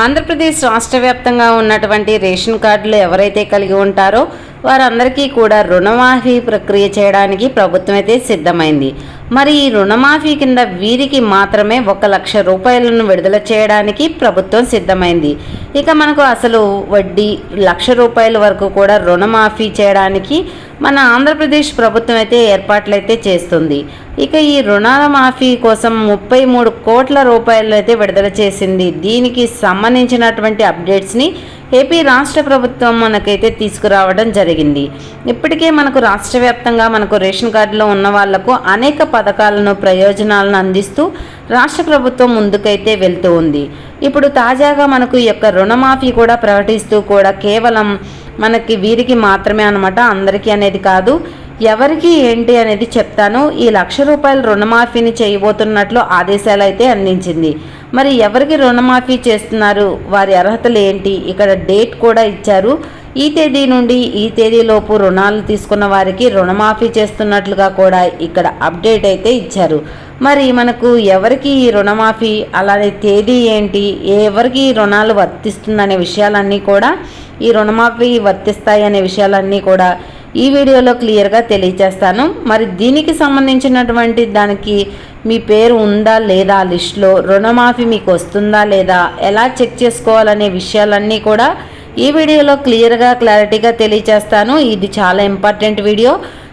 ఆంధ్రప్రదేశ్ రాష్ట్ర వ్యాప్తంగా ఉన్నటువంటి రేషన్ కార్డులు ఎవరైతే కలిగి ఉంటారో వారందరికీ కూడా రుణమాఫీ ప్రక్రియ చేయడానికి ప్రభుత్వం అయితే సిద్ధమైంది. మరి ఈ రుణమాఫీ కింద వీరికి మాత్రమే ఒక లక్ష రూపాయలను విడుదల చేయడానికి ప్రభుత్వం సిద్ధమైంది. ఇక మనకు అసలు వడ్డీ లక్ష రూపాయల వరకు కూడా రుణమాఫీ చేయడానికి మన ఆంధ్రప్రదేశ్ ప్రభుత్వం అయితే ఏర్పాట్లు అయితే చేస్తుంది. ఇక ఈ రుణాల మాఫీ కోసం ముప్పై మూడు కోట్ల రూపాయలు అయితే విడుదల చేసింది. దీనికి సంబంధించినటువంటి అప్డేట్స్ని ఏపీ రాష్ట్ర ప్రభుత్వం మనకైతే తీసుకురావడం జరిగింది. ఇప్పటికే మనకు రాష్ట్ర వ్యాప్తంగా మనకు రేషన్ కార్డులో ఉన్న వాళ్ళకు అనేక పథకాలను ప్రయోజనాలను అందిస్తూ రాష్ట్ర ప్రభుత్వం ముందుకైతే వెళ్తూ ఉంది. ఇప్పుడు తాజాగా మనకు ఈ యొక్క రుణమాఫీ కూడా ప్రకటిస్తూ కూడా కేవలం మనకి వీరికి మాత్రమే అనమాట అందరికీ అనేది కాదు. ఎవరికి ఏంటి అనేది చెప్తాను. ఈ లక్ష రూపాయల రుణమాఫీని చేయబోతున్నట్లు ఆదేశాలు అయితే అందించింది. మరి ఎవరికి రుణమాఫీ చేస్తున్నారు? వారి అర్హతలు ఏంటి? ఇక్కడ డేట్ కూడా ఇచ్చారు. ఈ తేదీ నుండి ఈ తేదీలోపు రుణాలు తీసుకున్న వారికి రుణమాఫీ చేస్తున్నట్లుగా కూడా ఇక్కడ అప్డేట్ అయితే ఇచ్చారు. మరి మనకు ఎవరికి ఈ రుణమాఫీ అలానే తేదీ ఏంటి ఎవరికి రుణాలు వర్తిస్తుందనే విషయాలన్నీ కూడా ఈ రుణమాఫీ వర్తిస్తాయి అనే విషయాలన్నీ కూడా ఈ వీడియోలో క్లియర్గా తెలియచేస్తాను. మరి దీనికి సంబంధించినటువంటి దానికి మీ పేరు ఉందా లేదా లిస్ట్లో? రుణమాఫీ మీకు వస్తుందా లేదా? ఎలా చెక్ చేసుకోవాలనే విషయాలన్నీ కూడా ఈ వీడియోలో క్లియర్గా క్లారిటీగా తెలియచేస్తాను. ఇది చాలా ఇంపార్టెంట్ వీడియో.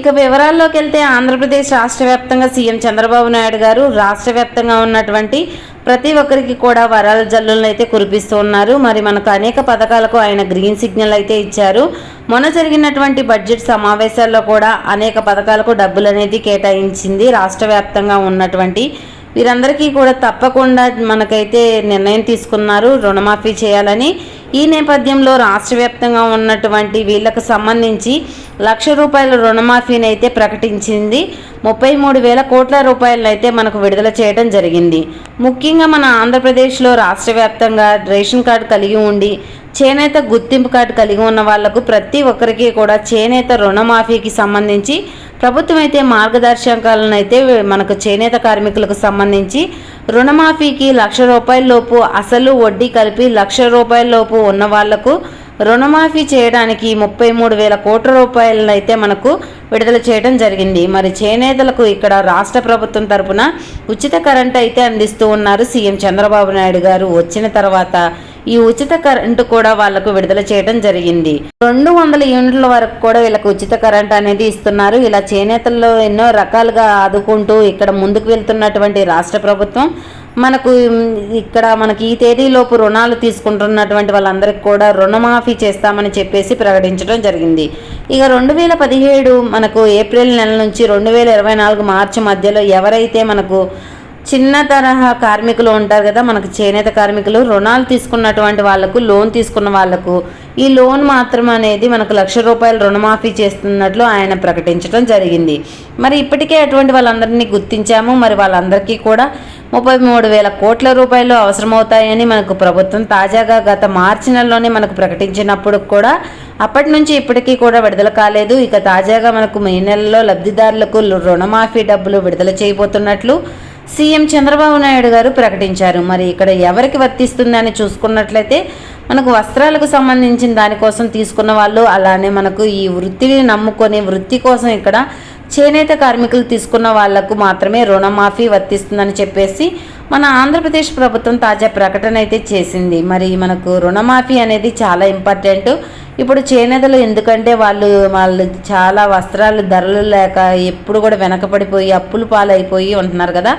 ఇక వివరాల్లోకి వెళ్తే ఆంధ్రప్రదేశ్ రాష్ట్ర వ్యాప్తంగా సీఎం చంద్రబాబు నాయుడు గారు రాష్ట్ర వ్యాప్తంగా ఉన్నటువంటి ప్రతి ఒక్కరికి కూడా వరాల జల్లులను అయితే కురిపిస్తూ ఉన్నారు. మరి మనకు అనేక పథకాలకు ఆయన గ్రీన్ సిగ్నల్ అయితే ఇచ్చారు. మొన్న జరిగినటువంటి బడ్జెట్ సమావేశాల్లో కూడా అనేక పథకాలకు డబ్బులు అనేది కేటాయించింది రాష్ట్ర వ్యాప్తంగా ఉన్నటువంటి వీరందరికీ కూడా తప్పకుండా మనకైతే నిర్ణయం తీసుకున్నారు. రుణమాఫీ చేయాలని ఈ నేపథ్యంలో రాష్ట్ర వ్యాప్తంగా ఉన్నటువంటి వీళ్ళకు సంబంధించి లక్ష రూపాయల రుణమాఫీని అయితే ప్రకటించింది. ముప్పై మూడు వేల కోట్ల రూపాయలను అయితే మనకు విడుదల చేయడం జరిగింది. ముఖ్యంగా మన ఆంధ్రప్రదేశ్లో రాష్ట్ర వ్యాప్తంగా రేషన్ కార్డు కలిగి ఉండి చేనేత గుర్తింపు కార్డు కలిగి ఉన్న వాళ్ళకు ప్రతి ఒక్కరికి కూడా చేనేత రుణమాఫీకి సంబంధించి ప్రభుత్వం అయితే మార్గదర్శకాలను అయితే మనకు చేనేత కార్మికులకు సంబంధించి రుణమాఫీకి లక్ష రూపాయల లోపు అసలు వడ్డీ కలిపి లక్ష రూపాయలలోపు ఉన్న వాళ్ళకు రుణమాఫీ చేయడానికి ముప్పై మూడు వేల కోట్ల రూపాయలను అయితే మనకు విడుదల చేయడం జరిగింది. మరి చేనేతలకు ఇక్కడ రాష్ట్ర ప్రభుత్వం తరపున ఉచిత కరెంట్ అయితే అందిస్తూ ఉన్నారు సీఎం చంద్రబాబు నాయుడు గారు. వచ్చిన తర్వాత ఈ ఉచిత కరెంటు కూడా వాళ్ళకు విడుదల చేయడం జరిగింది. రెండు వందల యూనిట్ల వరకు కూడా వీళ్ళకి ఉచిత కరెంట్ అనేది ఇస్తున్నారు. ఇలా చేనేతల్లో ఎన్నో రకాలుగా ఆదుకుంటూ ఇక్కడ ముందుకు వెళ్తున్నటువంటి రాష్ట్ర ప్రభుత్వం మనకు ఇక్కడ మనకి ఈ తేదీలోపు రుణాలు తీసుకుంటున్నటువంటి వాళ్ళందరికీ కూడా రుణమాఫీ చేస్తామని చెప్పేసి ప్రకటించడం జరిగింది. ఇక రెండు వేల పదిహేడు మనకు ఏప్రిల్ నెల నుంచి రెండు వేల ఇరవై నాలుగు మార్చి మధ్యలో ఎవరైతే మనకు చిన్న తరహా కార్మికులు ఉంటారు కదా మనకు చేనేత కార్మికులు రుణాలు తీసుకున్నటువంటి వాళ్ళకు లోన్ తీసుకున్న వాళ్ళకు ఈ లోన్ మాత్రం అనేది మనకు లక్ష రూపాయలు రుణమాఫీ చేస్తున్నట్లు ఆయన ప్రకటించడం జరిగింది. మరి ఇప్పటికే అటువంటి వాళ్ళందరినీ గుర్తించాము. మరి వాళ్ళందరికీ కూడా ముప్పై మూడు వేల కోట్ల రూపాయలు అవసరమవుతాయని మనకు ప్రభుత్వం తాజాగా గత మార్చి నెలలోనే మనకు ప్రకటించినప్పుడు కూడా అప్పటి నుంచి ఇప్పటికీ కూడా విడుదల కాలేదు. ఇక తాజాగా మనకు మే నెలలో లబ్ధిదారులకు రుణమాఫీ డబ్బులు విడుదల చేయబోతున్నట్లు సీఎం చంద్రబాబు నాయుడు గారు ప్రకటించారు. మరి ఇక్కడ ఎవరికి వర్తిస్తుందని చూసుకున్నట్లయితే మనకు వస్త్రాలకు సంబంధించిన దానికోసం తీసుకున్న వాళ్ళు అలానే మనకు ఈ వృత్తిని నమ్ముకొని వృత్తి కోసం ఇక్కడ చేనేత కార్మికులు తీసుకున్న వాళ్ళకు మాత్రమే రుణమాఫీ వర్తిస్తుందని చెప్పేసి మన ఆంధ్రప్రదేశ్ ప్రభుత్వం తాజా ప్రకటన అయితే చేసింది. మరి మనకు రుణమాఫీ అనేది చాలా ఇంపార్టెంట్. ఇప్పుడు చేనేతలు ఎందుకంటే వాళ్ళు వాళ్ళు చాలా వస్త్రాలు ధరలు లేక ఎప్పుడు కూడా వెనకపడిపోయి అప్పులు పాలైపోయి ఉంటున్నారు కదా.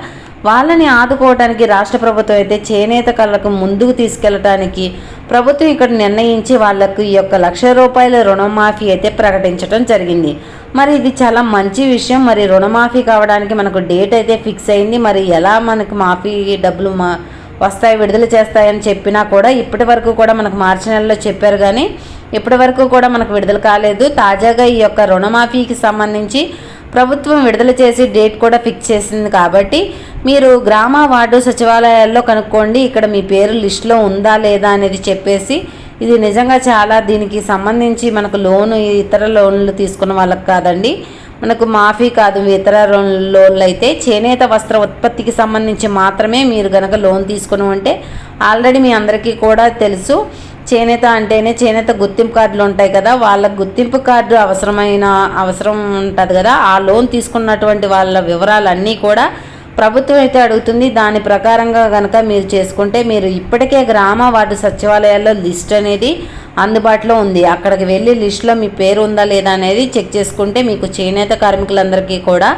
వాళ్ళని ఆదుకోవడానికి రాష్ట్ర ప్రభుత్వం అయితే చేనేత కళలకు ముందుకు తీసుకెళ్ళటానికి ప్రభుత్వం ఇక్కడ నిర్ణయించి వాళ్ళకు ఈ యొక్క లక్ష రూపాయల రుణమాఫీ అయితే ప్రకటించడం జరిగింది. మరి ఇది చాలా మంచి విషయం. మరి రుణమాఫీ కావడానికి మనకు డేట్ అయితే ఫిక్స్ అయింది. మరి ఎలా మనకు మాఫీ డబ్బులు మా వస్తాయి విడుదల చేస్తాయని చెప్పినా కూడా ఇప్పటి వరకు కూడా మనకు మార్చి నెలలో చెప్పారు కానీ ఇప్పటి వరకు కూడా మనకు విడుదల కాలేదు. తాజాగా ఈ యొక్క రుణమాఫీకి సంబంధించి ప్రభుత్వం విడుదల చేసి డేట్ కూడా ఫిక్స్ చేసింది కాబట్టి మీరు గ్రామ వార్డు సచివాలయాల్లో కనుక్కోండి. ఇక్కడ మీ పేరు లిస్టులో ఉందా లేదా అనేది చెప్పేసి ఇది నిజంగా చాలా దీనికి సంబంధించి మనకు లోను ఇతర లోన్లు తీసుకున్న వాళ్ళకి కాదండి. మనకు మాఫీ కాదు ఇతర లోన్లు అయితే చేనేత వస్త్ర ఉత్పత్తికి సంబంధించి మాత్రమే మీరు కనుక లోన్ తీసుకుని ఉంటే ఆల్రెడీ మీ అందరికీ కూడా తెలుసు. చేనేత అంటేనే చేనేత గుర్తింపు కార్డులు ఉంటాయి కదా వాళ్ళ గుర్తింపు కార్డు అవసరమైన అవసరం ఉంటుంది కదా. ఆ లోన్ తీసుకున్నటువంటి వాళ్ళ వివరాలన్నీ కూడా ప్రభుత్వం అయితే అడుగుతుంది దాని ప్రకారంగా కనుక మీరు చేసుకుంటే మీరు ఇప్పటికే గ్రామ వార్డు సచివాలయాల్లో లిస్ట్ అనేది అందుబాటులో ఉంది. అక్కడికి వెళ్ళి లిస్టులో మీ పేరు ఉందా లేదా అనేది చెక్ చేసుకుంటే మీకు చేనేత కార్మికులందరికీ కూడా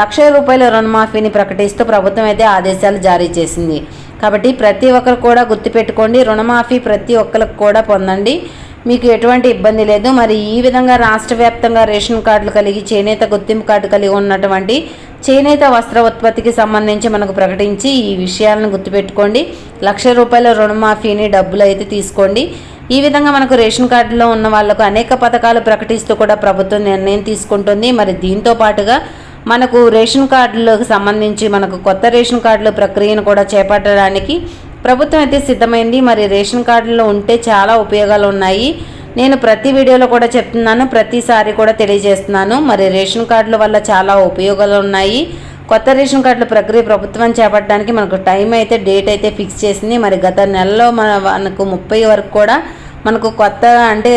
లక్ష రూపాయల రుణమాఫీని ప్రకటిస్తూ ప్రభుత్వం అయితే ఆదేశాలు జారీ చేసింది. కాబట్టి ప్రతి ఒక్కరు కూడా గుర్తుపెట్టుకోండి రుణమాఫీ ప్రతి ఒక్కరికి కూడా పొందండి. మీకు ఎటువంటి ఇబ్బంది లేదు. మరి ఈ విధంగా రాష్ట్ర వ్యాప్తంగా రేషన్ కార్డులు కలిగి చేనేత గుర్తింపు కార్డు కలిగి ఉన్నటువంటి చేనేత వస్త్ర ఉత్పత్తికి సంబంధించి మనకు ప్రకటించి ఈ విషయాలను గుర్తుపెట్టుకోండి. లక్ష రూపాయల రుణమాఫీని డబ్బులు అయితే తీసుకోండి. ఈ విధంగా మనకు రేషన్ కార్డులో ఉన్న వాళ్ళకు అనేక పథకాలు ప్రకటిస్తూ కూడా ప్రభుత్వం నిర్ణయం తీసుకుంటుంది. మరి దీంతో పాటుగా మనకు రేషన్ కార్డులకు సంబంధించి మనకు కొత్త రేషన్ కార్డుల ప్రక్రియను కూడా చేపట్టడానికి ప్రభుత్వం అయితే సిద్ధమైంది. మరి రేషన్ కార్డులో ఉంటే చాలా ఉపయోగాలు ఉన్నాయి. నేను ప్రతి వీడియోలో కూడా చెప్తున్నాను ప్రతిసారి కూడా తెలియజేస్తున్నాను. మరి రేషన్ కార్డుల వల్ల చాలా ఉపయోగాలు ఉన్నాయి. కొత్త రేషన్ కార్డుల ప్రక్రియ ప్రభుత్వం చేపట్టడానికి మనకు టైం అయితే డేట్ అయితే ఫిక్స్ చేసింది. మరి గత నెలలో మన మనకు ముప్పై వరకు కూడా మనకు కొత్త అంటే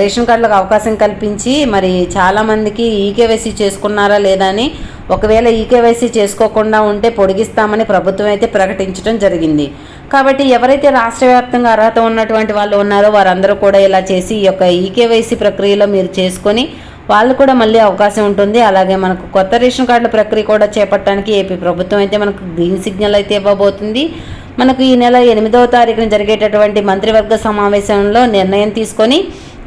రేషన్ కార్డులకు అవకాశం కల్పించి మరి చాలామందికి ఈకేవైసీ చేసుకున్నారా లేదా అని ఒకవేళ ఈకేవైసీ చేసుకోకుండా ఉంటే పొడిగిస్తామని ప్రభుత్వం అయితే ప్రకటించడం జరిగింది. కాబట్టి ఎవరైతే రాష్ట్ర వ్యాప్తంగా అర్హత ఉన్నటువంటి వాళ్ళు ఉన్నారో వారందరూ కూడా ఇలా చేసి ఈ యొక్క ఈకేవైసీ ప్రక్రియలో మీరు చేసుకొని వాళ్ళు కూడా మళ్ళీ అవకాశం ఉంటుంది. అలాగే మనకు కొత్త రేషన్ కార్డుల ప్రక్రియ కూడా చేపట్టడానికి ఏపీ ప్రభుత్వం అయితే మనకు గ్రీన్ సిగ్నల్ అయితే ఇవ్వబోతుంది. మనకు ఈ నెల ఎనిమిదవ తారీఖున జరిగేటటువంటి మంత్రివర్గ సమావేశంలో నిర్ణయం తీసుకొని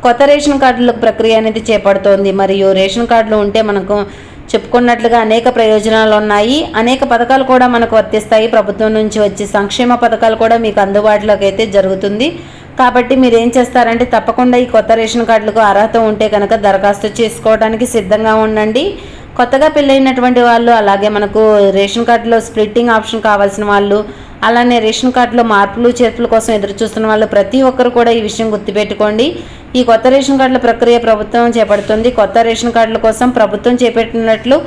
కొత్త రేషన్ కార్డుల ప్రక్రియ అనేది చేపడుతోంది. మరియు రేషన్ కార్డులు ఉంటే మనకు చెప్పుకున్నట్లుగా అనేక ప్రయోజనాలు ఉన్నాయి. అనేక పథకాలు కూడా మనకు వర్తిస్తాయి. ప్రభుత్వం నుంచి వచ్చే సంక్షేమ పథకాలు కూడా మీకు అందుబాటులోకి అయితే జరుగుతుంది. కాబట్టి మీరు ఏం చేస్తారంటే తప్పకుండా ఈ కొత్త రేషన్ కార్డులకు అర్హత ఉంటే కనుక దరఖాస్తు చేసుకోవడానికి సిద్ధంగా ఉండండి. కొత్తగా పెళ్ళైనటువంటి వాళ్ళు అలాగే మనకు రేషన్ కార్డులో స్ప్లిట్టింగ్ ఆప్షన్ కావాల్సిన వాళ్ళు అలానే రేషన్ కార్డులో మార్పులు చేర్పుల కోసం ఎదురు చూస్తున్న వాళ్ళు ప్రతి ఒక్కరు కూడా ఈ విషయం గుర్తుపెట్టుకోండి. ఈ కొత్త రేషన్ కార్డుల ప్రక్రియ ప్రభుత్వం చేపడుతుంది. కొత్త రేషన్ కార్డుల కోసం ప్రభుత్వం చేపట్టినట్లు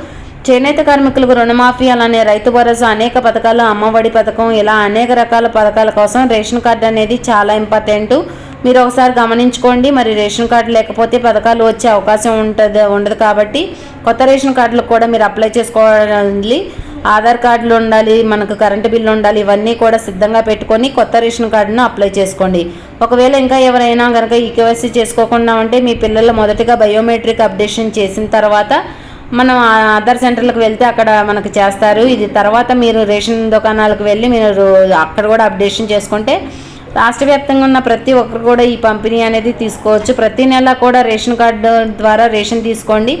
చేనేత కార్మికులకు రుణమాఫీ అలానే రైతు భరోసా అనేక పథకాలు అమ్మఒడి పథకం ఇలా అనేక రకాల పథకాల కోసం రేషన్ కార్డు అనేది చాలా ఇంపార్టెంట్. మీరు ఒకసారి గమనించుకోండి. మరి రేషన్ కార్డు లేకపోతే పథకాలు వచ్చే అవకాశం ఉంటుంది ఉండదు కాబట్టి కొత్త రేషన్ కార్డులకు కూడా మీరు అప్లై చేసుకోవాలి. ఆధార్ కార్డులు ఉండాలి మనకు కరెంటు బిల్లు ఉండాలి ఇవన్నీ కూడా సిద్ధంగా పెట్టుకొని కొత్త రేషన్ కార్డును అప్లై చేసుకోండి. ఒకవేళ ఇంకా ఎవరైనా కనుక ఈ కేవైసీ చేసుకోకుండా ఉంటే మీ పిల్లలు మొదటిగా బయోమెట్రిక్ అప్డేషన్ చేసిన తర్వాత మనం ఆధార్ సెంటర్లకు వెళ్తే అక్కడ మనకు చేస్తారు. ఇది తర్వాత మీరు రేషన్ దుకాణాలకు వెళ్ళి మీరు అక్కడ కూడా అప్డేషన్ చేసుకుంటే రాష్ట్ర వ్యాప్తంగా ఉన్న ప్రతి ఒక్కరు కూడా ఈ పంపిణీ అనేది తీసుకోవచ్చు. ప్రతి నెల కూడా రేషన్ కార్డు ద్వారా రేషన్ తీసుకోండి.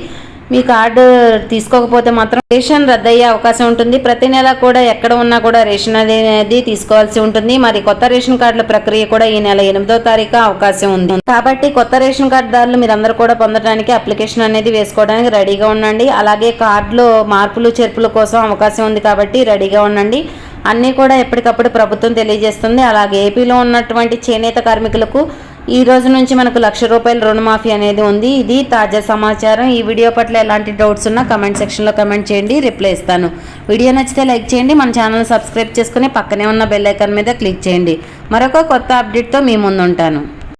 మీ కార్డు తీసుకోకపోతే మాత్రం రేషన్ రద్దయ్యే అవకాశం ఉంటుంది. ప్రతి నెల కూడా ఎక్కడ ఉన్నా కూడా రేషన్ అనేది తీసుకోవాల్సి ఉంటుంది. మరి కొత్త రేషన్ కార్డుల ప్రక్రియ కూడా ఈ నెల ఎనిమిదో తారీఖు అవకాశం ఉంది. కాబట్టి కొత్త రేషన్ కార్డుదారులు మీరందరూ కూడా పొందడానికి అప్లికేషన్ అనేది వేసుకోవడానికి రెడీగా ఉండండి. అలాగే కార్డులో మార్పులు చేర్పుల కోసం అవకాశం ఉంది కాబట్టి రెడీగా ఉండండి. అన్నీ కూడా ఎప్పటికప్పుడు ప్రభుత్వం తెలియజేస్తుంది. అలాగే ఏపీలో ఉన్నటువంటి చేనేత కార్మికులకు ఈ రోజు నుంచి మనకు లక్ష రూపాయల రుణమాఫీ అనేది ఉంది. ఇది తాజా సమాచారం. ఈ వీడియో పట్ల ఎలాంటి డౌట్స్ ఉన్నా కమెంట్ సెక్షన్లో కమెంట్ చేయండి రిప్లై ఇస్తాను. వీడియో నచ్చితే లైక్ చేయండి మన ఛానల్ సబ్స్క్రైబ్ చేసుకుని పక్కనే ఉన్న బెల్ ఐకాన్ మీద క్లిక్ చేయండి. మరొక కొత్త అప్డేట్తో మీ ముందు ఉంటాను